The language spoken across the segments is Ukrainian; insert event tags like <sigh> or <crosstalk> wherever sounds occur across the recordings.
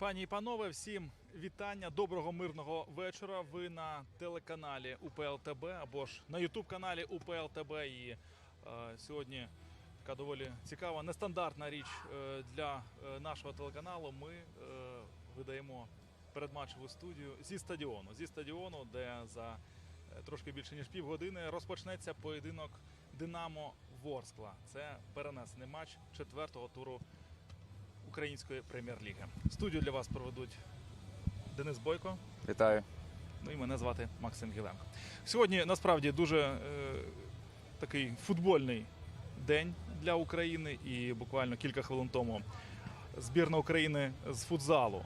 Пані і панове, всім вітання, доброго мирного вечора. Ви на телеканалі УПЛ ТБ або ж на Ютуб каналі УПЛ ТБ. І е, сьогодні така доволі цікава, нестандартна річ е, для е, нашого телеканалу. Ми е, видаємо передматчеву студію зі стадіону. Зі стадіону, де за е, трошки більше ніж півгодини розпочнеться поєдинок Динамо Ворскла. Це перенесений матч четвертого туру української прем'єр-ліги. Студію для вас проведуть Денис Бойко. Вітаю. Ну і мене звати Максим Гіленко. Сьогодні насправді дуже е, такий футбольний день для України, і буквально кілька хвилин тому збірна України з футзалу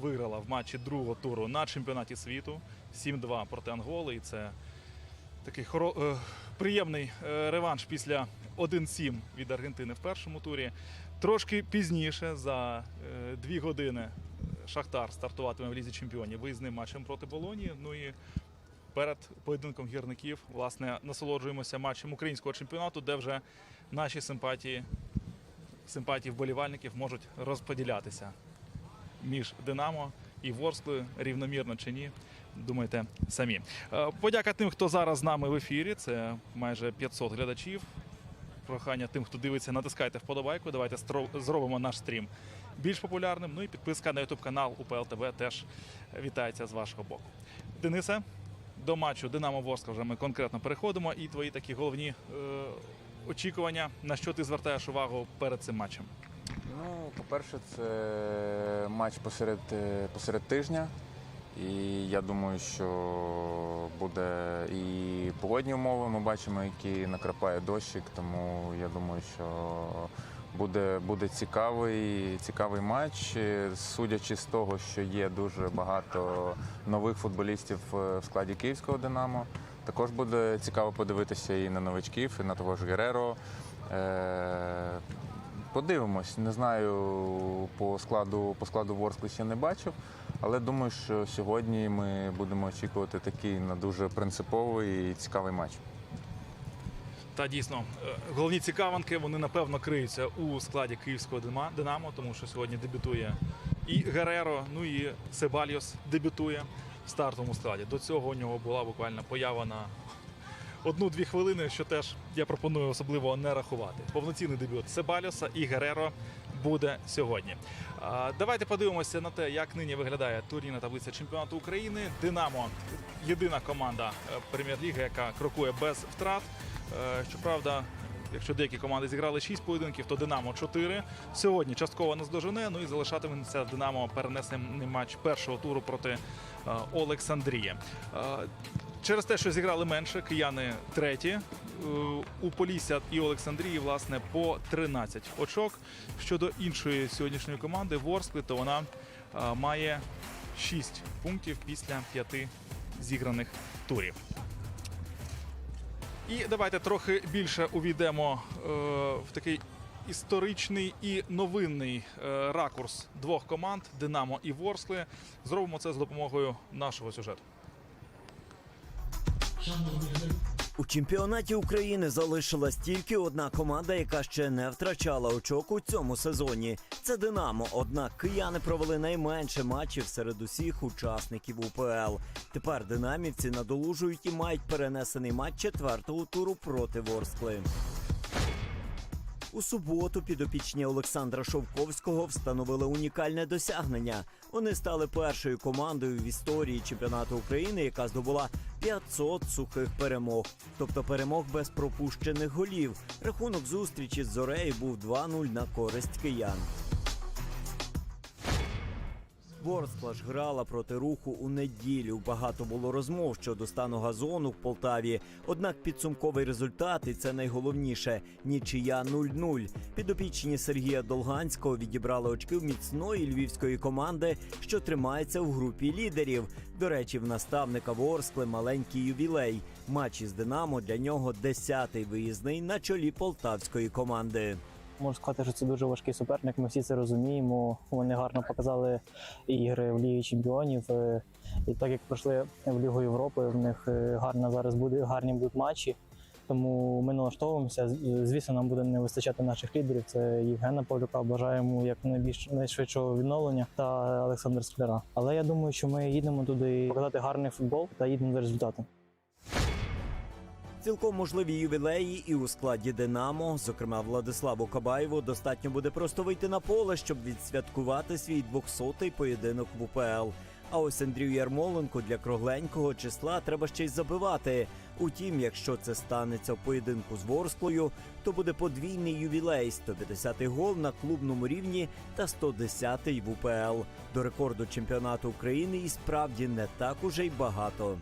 виграла в матчі другого туру на чемпіонаті світу 7-2 проти Анголи. І це такий хоро... е, приємний е, реванш після 1-7 від Аргентини в першому турі. Трошки пізніше, за е, дві години, Шахтар стартуватиме в Лізі Чемпіонів виїзним матчем проти Болонії. Ну і перед поєдинком гірників, власне, насолоджуємося матчем українського чемпіонату, де вже наші симпатії, симпатії вболівальників можуть розподілятися між Динамо і Ворсклою рівномірно чи ні. Думайте самі. Е, Подяка тим, хто зараз з нами в ефірі. Це майже 500 глядачів. Прохання тим, хто дивиться, натискайте вподобайку. Давайте зробимо наш стрім більш популярним. Ну і підписка на YouTube канал УПЛ ТВ теж вітається з вашого боку. Денисе, до матчу Динамо Ворскла вже ми конкретно переходимо. І твої такі головні е, очікування, на що ти звертаєш увагу перед цим матчем. Ну, по-перше, це матч посеред, е, посеред тижня. І я думаю, що буде і погодні умови. Ми бачимо, які накрапає дощик, тому я думаю, що буде, буде цікавий, цікавий матч. Судячи з того, що є дуже багато нових футболістів е, в складі київського Динамо. Також буде цікаво подивитися і на новачків, і на того ж Гереро. Е, Подивимось, не знаю по складу по складу Ворскли ще не бачив, але думаю, що сьогодні ми будемо очікувати такий на дуже принциповий і цікавий матч. Та дійсно, е, головні цікавинки вони напевно криються у складі київського Динамо, тому що сьогодні дебютує і Гереро, ну і Себальйос дебютує в стартовому складі. До цього у нього була буквально поява на одну-дві хвилини, що теж я пропоную особливо не рахувати. Повноцінний дебют Себальоса і Гереро буде сьогодні. Давайте подивимося на те, як нині виглядає турнірна таблиця чемпіонату України. Динамо єдина команда е, прем'єр-ліги, яка крокує без втрат. Е, Щоправда, якщо деякі команди зіграли 6 поєдинків, то Динамо 4. Сьогодні частково наздожене. Ну і залишатиметься Динамо перенесений матч першого туру проти е, Олександрії. Через те, що зіграли менше, кияни треті. Е, У Полісся і Олександрії, власне, по 13 очок. Щодо іншої сьогоднішньої команди Ворскли, то вона е, має 6 пунктів після 5 зіграних турів. І давайте трохи більше увійдемо е, в такий історичний і новинний ракурс двох команд Динамо і Ворскли. Зробимо це з допомогою нашого сюжету. У чемпіонаті України залишилась тільки одна команда, яка ще не втрачала очок у цьому сезоні. Це Динамо. Однак кияни провели найменше матчів серед усіх учасників УПЛ. Тепер динамівці надолужують і мають перенесений матч четвертого туру проти Ворскли. У суботу підопічні Олександра Шовковського встановили унікальне досягнення. Вони стали першою командою в історії чемпіонату України, яка здобула 500 сухих перемог, тобто перемог без пропущених голів. Рахунок зустрічі з Зорею був 2-0 на користь киян. Ворскла ж грала проти руху у неділю. Багато було розмов щодо стану газону в Полтаві. Однак підсумковий результат, і це найголовніше нічия 0-0. Підопічні Сергія Долганського відібрали очки в міцної львівської команди, що тримається в групі лідерів. До речі, в наставника Ворскли маленький ювілей. Матч із Динамо для нього десятий виїзний на чолі полтавської команди. Можу сказати, що це дуже важкий суперник. Ми всі це розуміємо. Вони гарно показали ігри в Лігі Чемпіонів. Е, І так як пройшли в Лігу Європи, в них е, гарно зараз буде гарні будуть матчі. Тому ми налаштовуємося. Звісно, нам буде не вистачати наших лідерів. Це Євгена Павлюка. Бажаємо як найбільш найшвидшого відновлення та Олександр Скляра. Але я думаю, що ми їдемо туди показати гарний футбол та їдемо за результатом. Цілком можливі ювілеї і у складі Динамо, зокрема Владиславу Кабаєву, достатньо буде просто вийти на поле, щоб відсвяткувати свій 200-й поєдинок в УПЛ. А ось Андрію Ярмоленку для кругленького числа треба ще й забивати. Утім, якщо це станеться в поєдинку з Ворсклою, то буде подвійний ювілей 150-й гол на клубному рівні та 110-й в УПЛ. До рекорду чемпіонату України і справді не так уже й багато.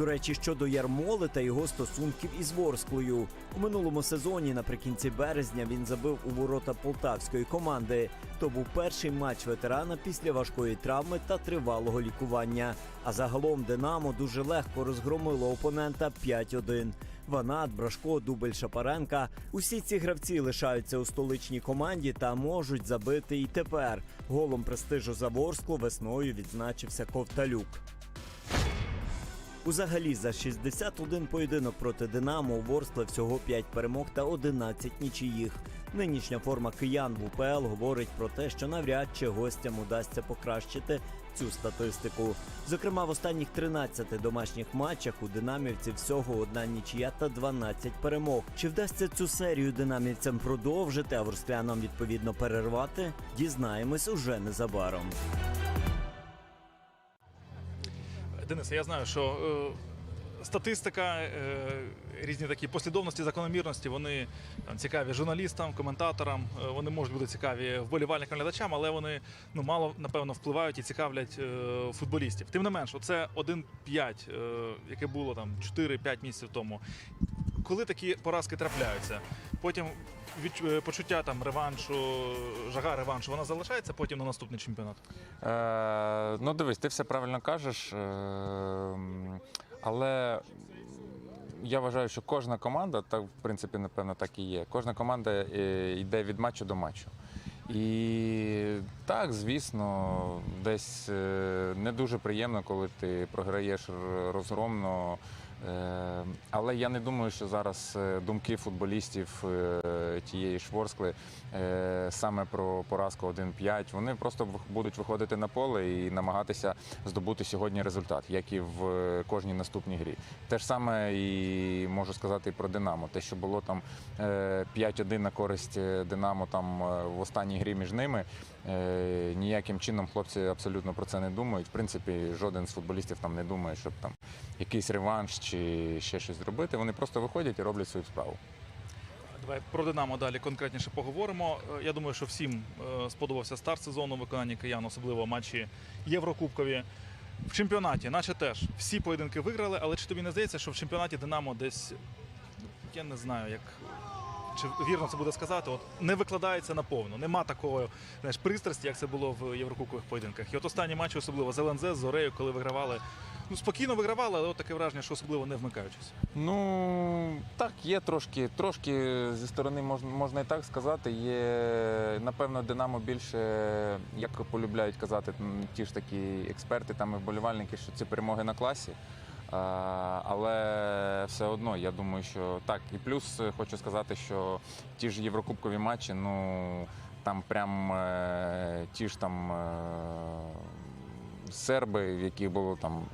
До речі, щодо Ярмоли та його стосунків із Ворсклою. У минулому сезоні, наприкінці березня, він забив у ворота полтавської команди. То був перший матч ветерана після важкої травми та тривалого лікування. А загалом Динамо дуже легко розгромило опонента 5-1. Ванат, Брашко, Дубель Шапаренка. Усі ці гравці лишаються у столичній команді та можуть забити і тепер. Голом престижу за Ворсклу весною відзначився Ковталюк. Узагалі за 61 поєдинок проти Динамо у Ворскла всього 5 перемог та 11 нічиїх. Нинішня форма киян в УПЛ говорить про те, що навряд чи гостям удасться покращити цю статистику. Зокрема, в останніх 13 домашніх матчах у динамівців всього одна нічия та 12 перемог. Чи вдасться цю серію динамівцям продовжити, а ворсклянам відповідно перервати? Дізнаємось уже незабаром. Денисе, я знаю, що е, статистика, е, різні такі послідовності, закономірності, вони там, цікаві журналістам, коментаторам, е, вони можуть бути цікаві вболівальникам глядачам, але вони ну, мало напевно впливають і цікавлять е, футболістів. Тим не менш, оце 1-5, е, яке було там 4-5 місяців тому. Коли такі поразки трапляються, потім відч- е, почуття там реваншу, жага реваншу, вона залишається потім на наступний чемпіонат. Е, ну, дивись, ти все правильно кажеш. Е, але я вважаю, що кожна команда, так в принципі, напевно, так і є. Кожна команда е, йде від матчу до матчу. І так, звісно, десь е, не дуже приємно, коли ти програєш розгромно. Е, Але я не думаю, що зараз е, думки футболістів е, тієї ж Ворскли е, саме про поразку 1-5. Вони просто будуть виходити на поле і намагатися здобути сьогодні результат, як і в кожній наступній грі. Те ж саме і можу сказати і про Динамо. Те, що було там е, 5-1 на користь Динамо там в останній грі між ними. Ніяким чином хлопці абсолютно про це не думають. В принципі, жоден з футболістів там не думає, щоб там якийсь реванш чи ще щось зробити. Вони просто виходять і роблять свою справу. Давай про Динамо далі конкретніше поговоримо. Е, Я думаю, що всім е, сподобався старт сезону виконання киян, особливо матчі Єврокубкові. В чемпіонаті, наче теж всі поєдинки виграли, але чи тобі не здається, що в чемпіонаті Динамо десь я не знаю, як чи вірно це буде сказати, от не викладається наповну. Нема такої знаєш, пристрасті, як це було в єврокубкових поєдинках. І от останні матчі, особливо з ЛНЗ, з Зорею, коли вигравали. Ну, спокійно вигравали, але от таке враження, що особливо не вмикаючись. Ну так, є трошки, трошки зі сторони можна, можна і так сказати. Є напевно Динамо більше, як полюбляють казати ті ж такі експерти там і вболівальники, що це перемоги на класі. Але все одно, я думаю, що так. І плюс е, хочу сказати, що ті ж єврокубкові матчі, ну там прям е, ті ж там. Серби, в яких було там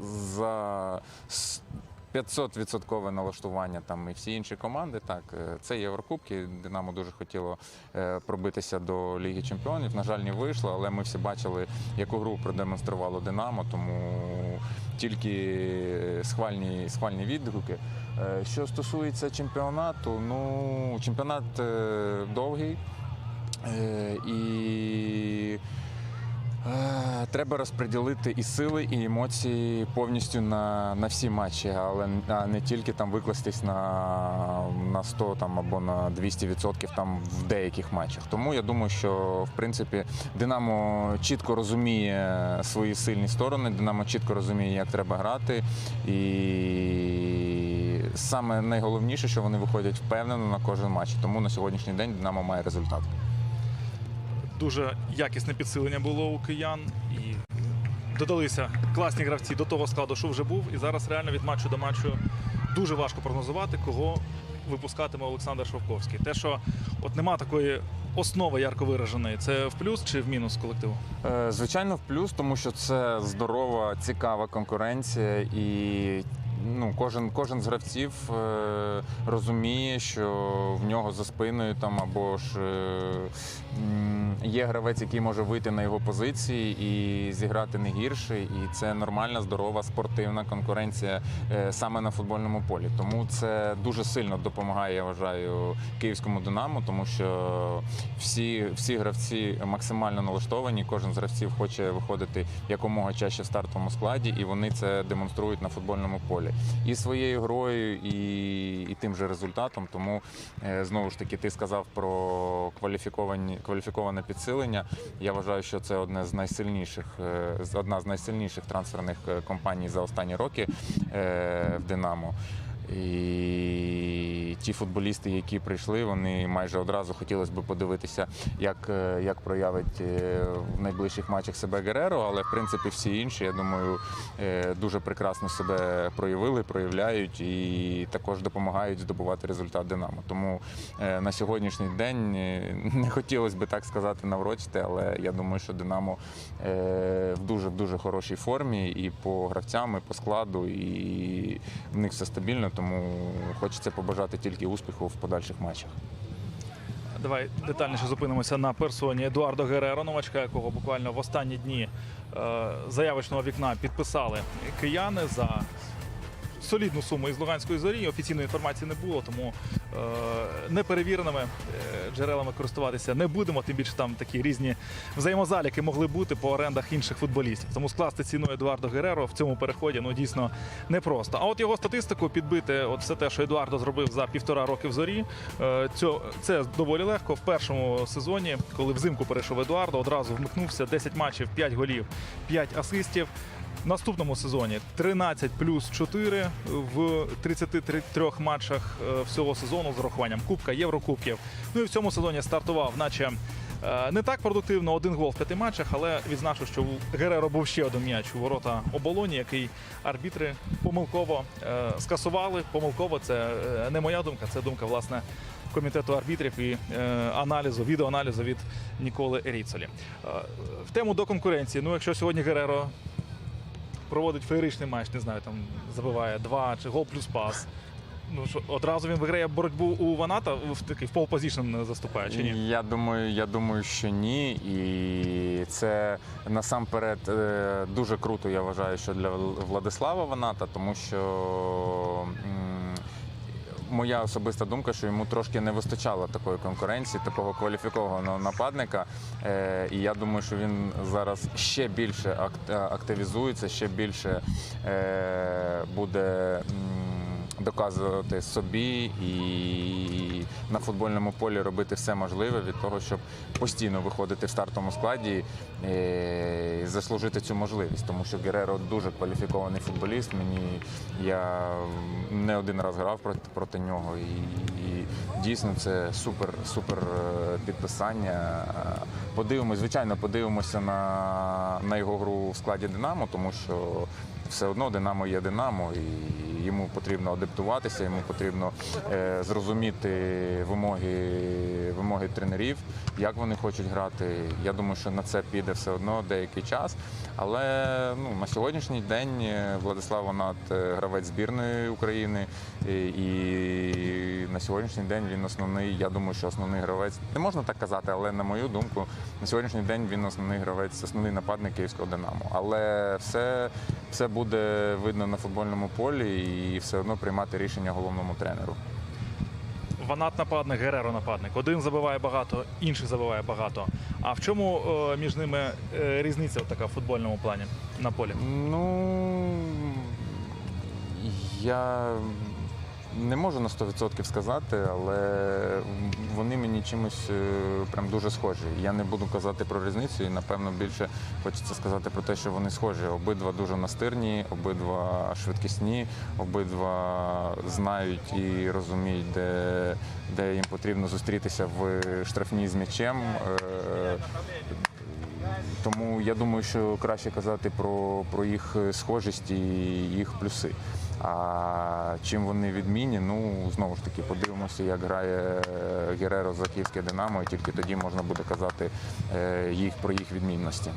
за 500% налаштування там і всі інші команди. Так, е, це Єврокубки. Динамо дуже хотіло е, пробитися до Ліги Чемпіонів. На жаль, не вийшло, але ми всі бачили, яку гру продемонструвало Динамо, тому тільки схвальні, схвальні відгуки. Е, Що стосується чемпіонату, ну чемпіонат довгий. І Треба розподілити і сили, і емоції повністю на, на всі матчі, але а не тільки там викластись на, на 100 там, або на 200% там в деяких матчах. Тому я думаю, що в принципі Динамо чітко розуміє свої сильні сторони, Динамо чітко розуміє, як треба грати. І саме найголовніше, що вони виходять впевнено на кожен матч. Тому на сьогоднішній день Динамо має результат. Дуже якісне підсилення було у киян і додалися класні гравці до того складу, що вже був. І зараз реально від матчу до матчу дуже важко прогнозувати, кого випускатиме Олександр Шовковський. Те, що от нема такої основи ярко вираженої, це в плюс чи в мінус колективу? Е, Звичайно, в плюс, тому що це здорова, цікава конкуренція, і ну, кожен, кожен з гравців е, розуміє, що в нього за спиною там або ж е, є гравець, який може вийти на його позиції і зіграти не гірше. І це нормальна, здорова спортивна конкуренція е, саме на футбольному полі. Тому це дуже сильно допомагає, я вважаю, київському Динамо, тому що всі, всі гравці максимально налаштовані. Кожен з гравців хоче виходити якомога чаще в стартовому складі, і вони це демонструють на футбольному полі і своєю грою, і, і тим же результатом. Тому е, знову ж таки, ти сказав про кваліфіковані кваліфіковане підсилення. Я вважаю, що це одне з найсильніших, е, одна з найсильніших трансферних е, компаній за останні роки е, в Динамо. І ті футболісти, які прийшли, вони майже одразу хотілося б подивитися, як, е, як проявить е, в найближчих матчах себе Гереро, але в принципі всі інші, я думаю, е, дуже прекрасно себе проявили, проявляють і також допомагають здобувати результат Динамо. Тому на сьогоднішній день <laughs> не хотілося б так сказати наврочити, але я думаю, що Динамо в дуже дуже хорошій формі і по гравцям, і по складу, і в них все стабільно, тому хочеться побажати тільки успіху в подальших матчах. Давай детальніше зупинимося на персоні Едуардо Гереро, новачка, якого буквально в останні дні е, заявочного вікна підписали кияни за солідну суму із Луганської зорі. Офіційної інформації не було, тому неперевіреними е, джерелами користуватися не будемо. Тим більше там такі різні взаємозаліки могли бути по орендах інших футболістів. Тому скласти ціну Едуардо Гереро в цьому переході ну дійсно непросто. А от його статистику підбити, от все те, що Едуардо зробив за півтора роки в зорі, е, це доволі легко. В першому сезоні, коли взимку перейшов Едуардо, одразу вмикнувся 10 матчів, 5 голів, 5 асистів. Наступному сезоні 13 плюс 4 в 33 матчах е, всього сезону з урахуванням Кубка, Єврокубків. Ну і в цьому сезоні стартував, наче е, не так продуктивно, один гол в п'яти матчах, але відзначу, що у Гереро був ще один м'яч у ворота оболоні, який арбітри помилково е, скасували. Помилково це е, не моя думка, це думка власне. Комітету арбітрів і е, аналізу, відеоаналізу від Ніколи Еріцолі. Е, в тему до конкуренції. Ну, якщо сьогодні Гереро проводить феєричний матч, не знаю, там забиває два чи гол плюс пас. Ну що одразу він виграє боротьбу у Ваната в такий в полпозішн заступає чи ні? Я думаю, я думаю, що ні. І це насамперед е, дуже круто, я вважаю, що для Владислава Ваната, тому що. Моя особиста думка, що йому трошки не вистачало такої конкуренції, такого кваліфікованого нападника. Е, і я думаю, що він зараз ще більше ак- активізується, ще більше е, буде доказувати собі і на футбольному полі робити все можливе від того, щоб постійно виходити в стартовому складі е, і заслужити цю можливість. Тому що Гереро дуже кваліфікований футболіст. Мені я не один раз грав проти, проти нього, і, і дійсно це супер, супер е, підписання. Подивимось, звичайно, подивимося на, на його гру в складі Динамо, тому що все одно Динамо є Динамо, і йому потрібно адаптуватися, йому потрібно е, зрозуміти вимоги, вимоги тренерів, як вони хочуть грати. Я думаю, що на це піде все одно деякий час. Але ну, на сьогоднішній день е, Владислав Ванат е, гравець збірної України, і, і на сьогоднішній день він основний. Я думаю, що основний гравець не можна так казати, але на мою думку, на сьогоднішній день він основний гравець, основний нападник київського Динамо. Але все, все буде видно на футбольному полі і все одно приймати рішення головному тренеру. Ванат нападник, Гереро нападник. Один забиває багато, інший забиває багато. А в чому е, між ними е, різниця така в футбольному плані на полі? Ну я не можу на 100% сказати, але вони мені чимось е, прям дуже схожі. Я не буду казати про різницю, і напевно більше хочеться сказати про те, що вони схожі. Обидва дуже настирні, обидва швидкісні, обидва знають і розуміють, де, де їм потрібно зустрітися в штрафній з м'ячем. Е, Тому я думаю, що краще казати про, про їх схожість і їх плюси. А чим вони відмінні, ну знову ж таки, подивимося, як грає Гереро за київське Динамо, і тільки тоді можна буде казати е, їх про їх відмінності.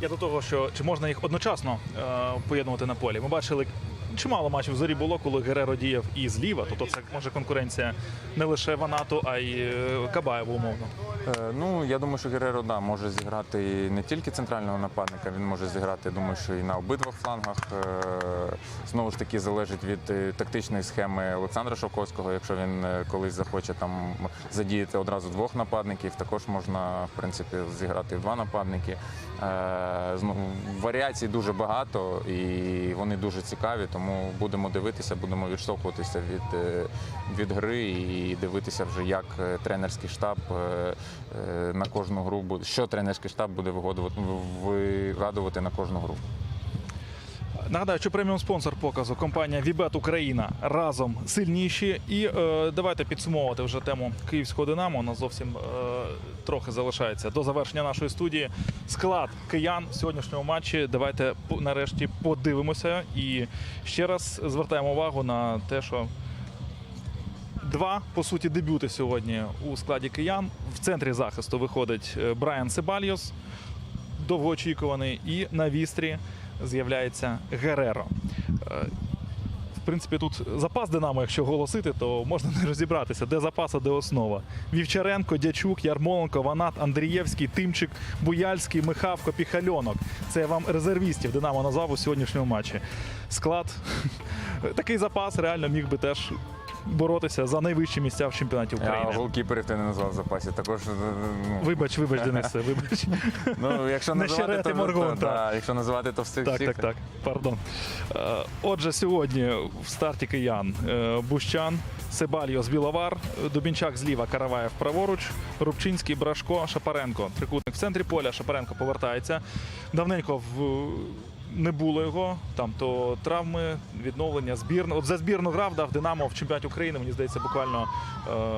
Я до того, що чи можна їх одночасно е, поєднувати на полі. Ми бачили. Чимало матчів зорі було, коли Гереро діяв і зліва. Тобто це може конкуренція не лише Ванату, а й е, Кабаєву, умовно. Е, Ну, я думаю, що Гереро да, може зіграти не тільки центрального нападника, він може зіграти, я думаю, що і на обидвох флангах. Е, Знову ж таки, залежить від тактичної схеми Олександра Шовковського. Якщо він колись захоче там задіяти одразу двох нападників, також можна в принципі зіграти два нападники. Варіацій дуже багато і вони дуже цікаві, тому будемо дивитися, будемо відштовхуватися від, е, від гри і дивитися вже, як е, тренерський штаб е, на кожну гру буде, що тренерський штаб буде вигадувати на кожну гру. Нагадаю, що преміум спонсор показу компанія Вібет Україна разом сильніші. І е, давайте підсумовувати вже тему київського Динамо. У нас зовсім е, трохи залишається до завершення нашої студії. Склад киян в сьогоднішньому матчі. Давайте нарешті подивимося і ще раз звертаємо увагу на те, що Два по суті дебюти сьогодні у складі киян. В центрі захисту виходить е, Брайан Себальйос, довгоочікуваний, і на вістрі з'являється Гереро. Е, В принципі, тут запас Динамо, якщо голосити, то можна не розібратися, де запас, а де основа. Вівчаренко, Дячук, Ярмоленко, Ванат, Андрієвський, Тимчик, Буяльський, Михавко, Піхальонок. Це я вам резервістів Динамо назвав у сьогоднішньому матчі. Склад. <laughs> Такий запас реально міг би теж боротися за найвищі місця в чемпіонаті України. А голкіперів ти не назвав в запасі. Також е, ну, Вибач, вибач, <laughs> Денисе, вибач. ну, якщо називати, то, Моргун, то, да, якщо називати, то всіх Так, всіх. так, так. Пардон. Е, Отже, сьогодні в старті киян е, Бущан, Себальйос, Біловар, Дубінчак зліва, Караваєв праворуч, Рубчинський, Брашко, Шапаренко. Трикутник в центрі поля. Шапаренко повертається. Давненько в. Не було його там то травми, відновлення, збірна. От за збірну грав дав Динамо в чемпіонаті України. Мені здається, буквально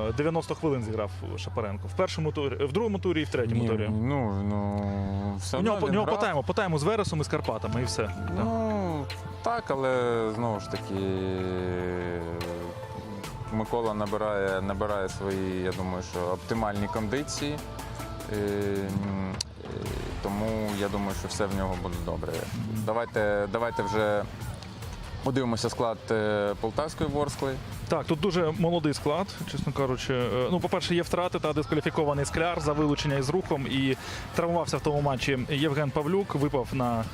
е, 90 хвилин зіграв Шапаренко. В першому турі, в другому турі і в третьому Ні, турі. ну, ну, все У нього, він нього грав. тайму, по з Вересом і з Карпатами, і все. Так. Ну, так, але знову ж таки Микола набирає, набирає свої, я думаю, що оптимальні кондиції. Тому я думаю, що все в нього буде добре. Давайте, давайте вже подивимося склад е, Полтавської Ворскли. Так, тут дуже молодий склад, чесно кажучи. Е, Ну, по-перше, є втрати та дискваліфікований скляр за вилучення із рухом. І травмувався в тому матчі Євген Павлюк. Випав на,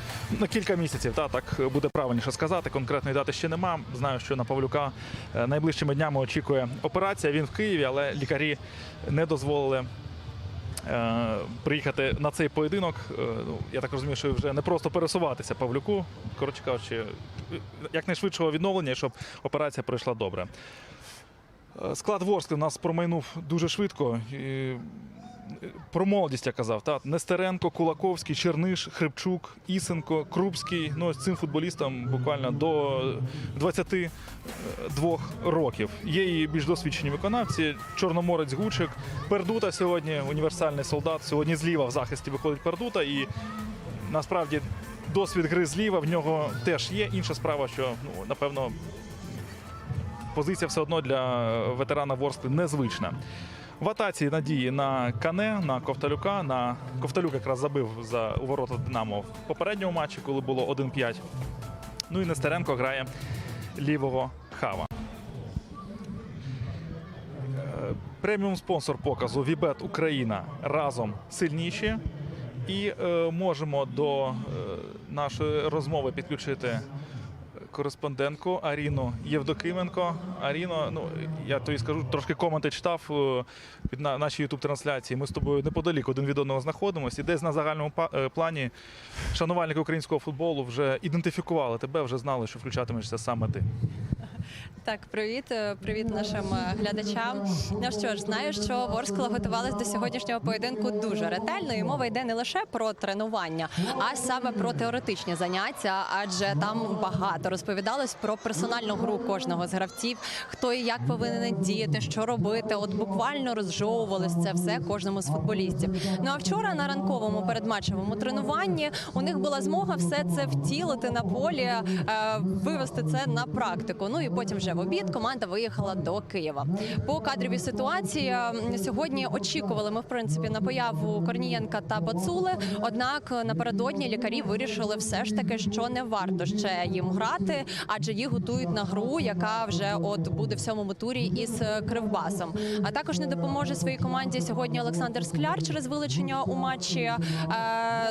на кілька місяців. Та так буде правильніше сказати. Конкретної дати ще нема. Знаю, що на Павлюка е, найближчими днями очікує операція. Він в Києві, але лікарі не дозволили. Е, Приїхати на цей поєдинок, Е, ну я так розумію, що вже не просто пересуватися Павлюку. Коротше кажучи, якнайшвидшого відновлення, щоб операція пройшла добре. Е, Склад Ворскли нас промайнув дуже швидко. І, Про молодість я казав. Та Нестеренко, Кулаковський, Черниш, Хрипчук, Ісенко, Крупський. Ну, ось цим футболістам буквально до 22 років. Є і більш досвідчені виконавці. Чорноморець Гучик, Пердута сьогодні, універсальний солдат. Сьогодні зліва в захисті виходить Пердута. І насправді досвід гри зліва в нього теж є. Інша справа, що ну, напевно позиція все одно для ветерана Ворскли незвична. В атаці надії на Кане, на Ковталюка. На Ковталюк якраз забив за у ворота Динамо в попередньому матчі, коли було 1-5. Ну і Нестеренко грає лівого хава. Е, Преміум спонсор показу Вібет Україна разом сильніші. І е, можемо до е, нашої розмови підключити кореспондентку Аріну Євдокименко. Аріно, ну я тобі скажу, трошки коменти читав е, під на нашій ютуб трансляції. Ми з тобою неподалік один від одного знаходимося. І десь на загальному е, плані шанувальники українського футболу вже ідентифікували тебе, вже знали, що включатимешся саме ти. Так, привіт, е, привіт нашим е, глядачам. Ну що ж, знаю, що Ворскла готувалась до сьогоднішнього поєдинку дуже ретельно, і мова йде не лише про тренування, а саме про теоретичні заняття, адже там багато розповідалось про персональну гру кожного з гравців, хто і як повинен діяти, що робити. От буквально розжовувалось це все кожному з футболістів. Ну а вчора на ранковому передматчевому тренуванні у них була змога все це втілити на полі, е, вивести це на практику. Ну і потім вже в обід команда виїхала до Києва. По кадровій ситуації сьогодні очікували ми в принципі на появу Корнієнка та Бацули. Однак напередодні лікарі вирішили все ж таки, що не варто ще їм грати, адже їх готують на гру, яка вже от буде в сьомому турі із е, Кривбасом. А також не допоможе своїй команді сьогодні Олександр Скляр через вилучення у матчі е,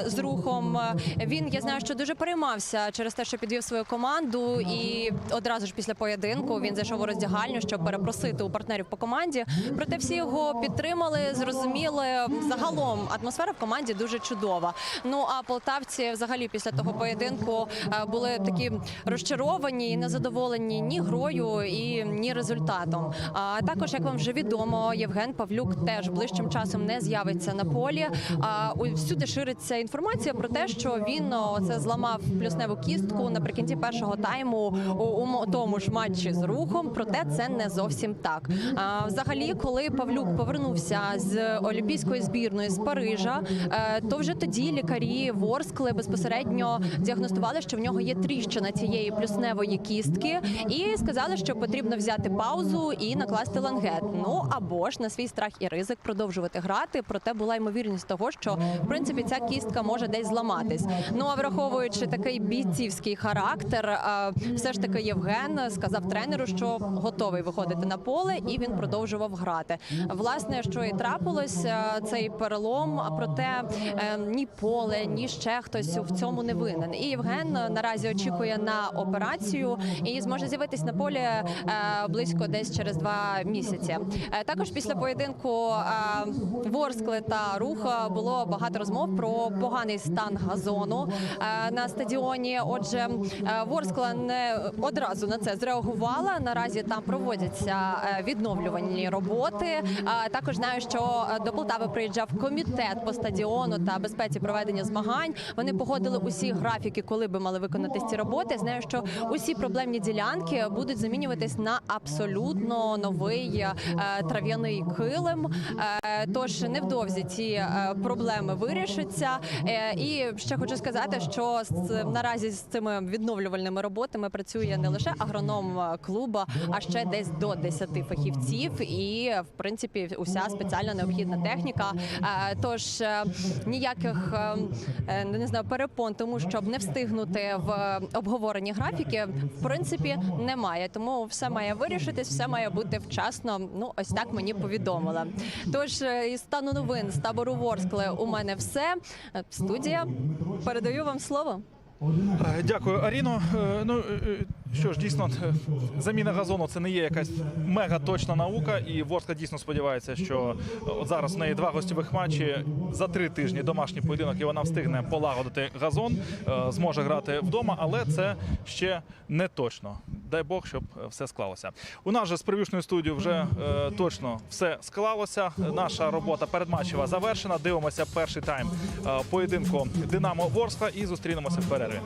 з рухом. Він я знаю, що дуже переймався через те, що підвів свою команду, і одразу ж після поєдинку він зайшов у роздягальню, щоб перепросити у партнерів по команді. Проте всі його підтримали, зрозуміли. Загалом атмосфера в команді дуже чудова. Ну а полтавці, взагалі, після того поєдинку е, були такі розчаровані і незадоволені ні грою, і ні результатом. А також, як вам вже відомо, Євген Павлюк теж ближчим часом не з'явиться на полі. А всюди шириться інформація про те, що він це зламав плюсневу кістку наприкінці першого тайму у тому ж матчі з рухом. Проте це не зовсім так. А, взагалі, коли Павлюк повернувся з олімпійської збірної з Парижа, е, то вже тоді лікарі Ворскли безпосередньо діагностували, що в нього є тріщина цієї плюсневої кістки, і сказали, що потрібно взяти паузу і накласти лангет. Ну або ж на свій страх і ризик продовжувати грати. Проте була ймовірність того, що в принципі ця кістка може десь зламатись. Ну а враховуючи такий бійцівський характер, е, все ж таки Євген сказав тренеру, що готовий виходити на поле, і він продовжував грати. Власне, що і трапилось, е, цей перелом. А проте е, ні поле, ні ще хтось в цьому не винен. І Євген наразі очікує на операцію і зможе з'явитись на полі е, близько десь через два місяці. Також після поєдинку Ворскли та Руха було багато розмов про поганий стан газону на стадіоні. Отже, Ворскла не одразу на це зреагувала. Наразі там проводяться е, відновлювальні роботи. Також знаю, що е, до Полтави приїжджав комітет по стадіону та безпеці проведення змагань. Вони погодили усі графіки, коли би мали виконатись ці роботи. Знаю, що усі проблемні ділянки будуть замінюватись на абсолютно новий е, трав'яний килим. Тож невдовзі ці проблеми вирішаться. І ще хочу сказати, що наразі з цими відновлювальними роботами працює не лише агроном клуба, а ще десь до 10 фахівців. І в принципі уся спеціальна необхідна техніка. Е, Тож е, ніяких е, не знаю перепон, тому щоб не встигнути в обговоренні графіки, в принципі, немає. Тому все має вирішитись, все має бути вчасно. Ну ось так мені повідомили. Тож із стану новин з табору Ворскли у мене все. Студія передаю вам слово. Дякую, Аріно. Ну що ж, дійсно, заміна газону це не є якась мега точна наука, і Ворска дійсно сподівається, що е, от зараз в неї два гостьових матчі за три тижні домашній поєдинок, і вона встигне полагодити газон, е, зможе грати вдома, але це ще не точно. Дай Бог, щоб е, все склалося. У нас же з прев'юшною студією вже е, точно все склалося. Наша робота передматчева завершена. Дивимося перший тайм поєдинку Динамо Ворскла і зустрінемося в перерві.